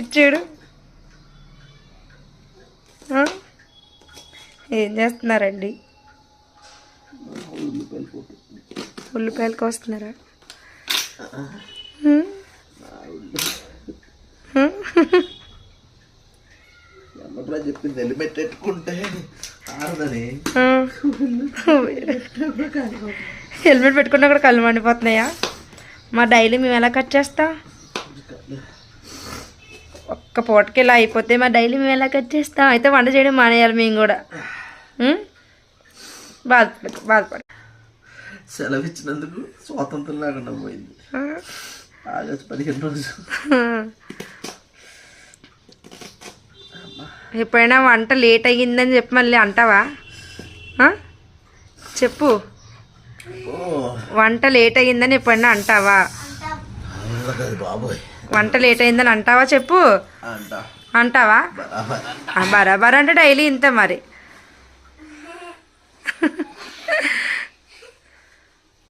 ఇచ్చాడు? ఏం చేస్తున్నారండి? ఉల్లిపాయలు కోస్తున్నారా? ఎమ్మట్లా చెప్పింది? ఆడదని. హెల్మెట్ పెట్టుకున్నా కూడా కళ్ళు మండిపోతున్నాయా? మా డైలీ మేము ఎలా కట్ చేస్తాం? ఒక్క పూటకి ఇలా అయిపోతే మా డైలీ మేము ఎలా కట్ చేస్తాం? అయితే వంట చేయడం మానేయాలి మేము కూడా. ఉం? బాధపడకు బాధపడ సెలవు ఇచ్చినందుకు స్వాతంత్రం లేకుండా పోయింది. ఆగస్టు పదిహేను రోజు ఎప్పుడైనా వంట లేట్ అయ్యిందని చెప్పి మళ్ళీ అంటావా? చెప్పు. వంట లేట్ అయ్యిందని ఎప్పుడైనా అంటావా? బాబోయ్. వంట లేట్ అయిందని అంటావా చెప్పు? అంట. అంటావా? బరాబర్. అంటే డైలీ ఇంత మరి.